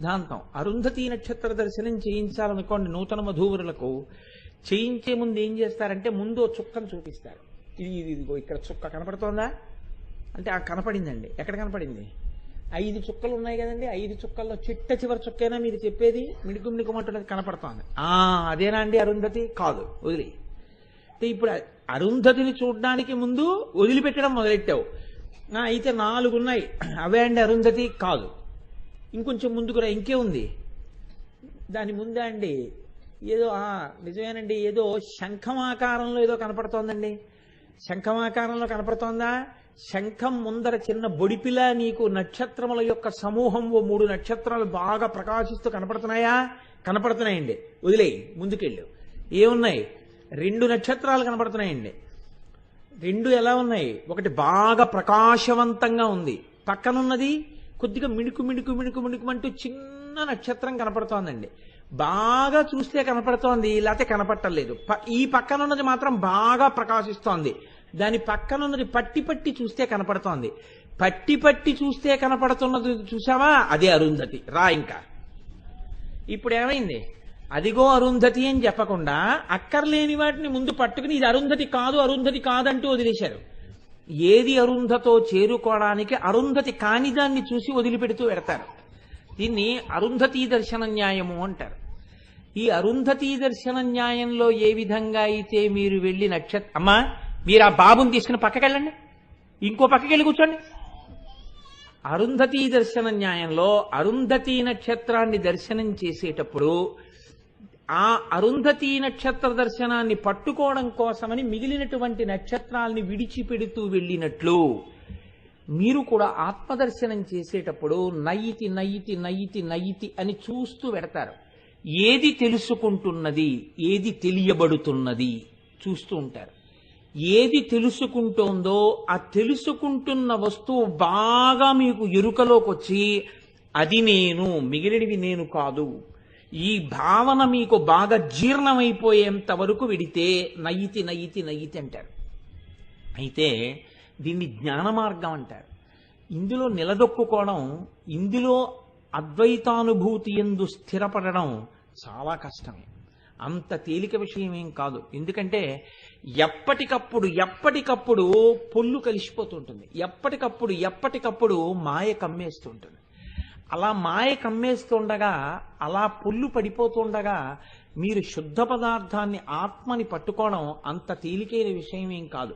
సిద్ధాంతం. అరుంధతి నక్షత్ర దర్శనం చేయించాలనుకోండి నూతన వధూవరులకు చేయించే ముందు ఏం చేస్తారంటే ముందు ఓ చుక్కను చూపిస్తారు. ఇది ఇది ఇదిగో ఇక్కడ చుక్క కనపడుతోందా? అంటే ఆ కనపడిందండి. ఎక్కడ కనపడింది? ఐదు చుక్కలు ఉన్నాయి కదండి. ఐదు చుక్కల్లో చిట్ట చివరి చుక్కైనా మీరు చెప్పేది మిణుకు మిడుకుమంటున్నది కనపడుతోంది. ఆ అదేనా అండి అరుంధతి? కాదు వదిలి అంటే ఇప్పుడు అరుంధతిని చూడడానికి ముందు వదిలిపెట్టడం మొదలెట్టావు? అయితే నాలుగు ఉన్నాయి అవే అండి అరుంధతి? కాదు. ఇంకొంచెం ముందుకు రా ఇంకే ఉంది. దాని ముందే అండి ఏదో ఆ, నిజమేనండి ఏదో శంఖమాకారంలో ఏదో కనపడుతోందండి. శంఖమాకారంలో కనపడుతోందా? శంఖం ముందర చిన్న బొడిపిలా నీకు నక్షత్రముల యొక్క సమూహం ఓ మూడు నక్షత్రాలు బాగా ప్రకాశిస్తూ కనపడుతున్నాయా? కనపడుతున్నాయండి. వదిలేయి ముందుకెళ్ళు. ఏమున్నాయి? రెండు నక్షత్రాలు కనపడుతున్నాయండి. రెండు ఎలా ఉన్నాయి? ఒకటి బాగా ప్రకాశవంతంగా ఉంది. పక్కనున్నది కొద్దిగా మిణుకు మిణుకు మిణుకు మిణుకుమంటూ చిన్న నక్షత్రం కనపడుతోందండి. బాగా చూస్తే కనపడుతోంది లేకపోతే కనపట్టలేదు. ప- ఈ పక్కనున్నది మాత్రం బాగా ప్రకాశిస్తోంది. దాని పక్కనున్నది పట్టి పట్టి చూస్తే కనపడుతోంది. పట్టి పట్టి చూస్తే కనపడుతున్నది చూసావా? అదే అరుంధతి. రా ఇంకా. ఇప్పుడు ఏమైంది? అదిగో అరుంధతి అని చెప్పకుండా అక్కర్లేని వాటిని ముందు పట్టుకుని ఇది అరుంధతి కాదు అరుంధతి కాదంటూ వదిలేశారు. ఏది అరుంధతో చేరుకోవడానికి అరుంధతి కాని దాన్ని చూసి వదిలిపెడుతూ పెడతారు దీన్ని అరుంధతీ దర్శన న్యాయము అంటారు. ఈ అరుంధతీ దర్శన న్యాయంలో ఏ విధంగా అయితే మీరు వెళ్ళి నక్షత్ర అమ్మా మీరు ఆ బాబుని తీసుకుని పక్కకెళ్ళండి. ఇంకో పక్కకెళ్ళి కూర్చోండి. అరుంధతీ దర్శన న్యాయంలో అరుంధతీ నక్షత్రాన్ని దర్శనం చేసేటప్పుడు ఆ అరుంధతి నక్షత్ర దర్శనాన్ని పట్టుకోవడం కోసమని మిగిలినటువంటి నక్షత్రాల్ని విడిచిపెడుతూ వెళ్ళినట్లు మీరు కూడా ఆత్మదర్శనం చేసేటప్పుడు నయితి నయితి నయితి నయితి అని చూస్తూ పెడతారు ఏది తెలుసుకుంటున్నది ఏది తెలియబడుతున్నది చూస్తూ ఉంటారు. ఏది తెలుసుకుంటోందో ఆ తెలుసుకుంటున్న వస్తువు బాగా మీకు ఎరుకలోకి వచ్చి అది నేను మిగిలినవి నేను కాదు. ఈ భావన మీకు బాగా జీర్ణమైపోయేంత వరకు విడితే నయితి నయితి నయితి అంటారు. అయితే దీన్ని జ్ఞాన మార్గం అంటారు. ఇందులో నిలదొక్కుకోవడం ఇందులో అద్వైతానుభూతి ఎందు స్థిరపడడం చాలా కష్టమే అంత తేలిక విషయం ఏం కాదు. ఎందుకంటే ఎప్పటికప్పుడు ఎప్పటికప్పుడు పొల్లు కలిసిపోతుంటుంది. ఎప్పటికప్పుడు ఎప్పటికప్పుడు మాయ కమ్మేస్తుంటుంది. అలా మాయ కమ్మేస్తుండగా అలా పొల్లు పడిపోతుండగా మీరు శుద్ధ పదార్థాన్ని ఆత్మని పట్టుకోవడం అంత తేలికైన విషయం ఏం కాదు.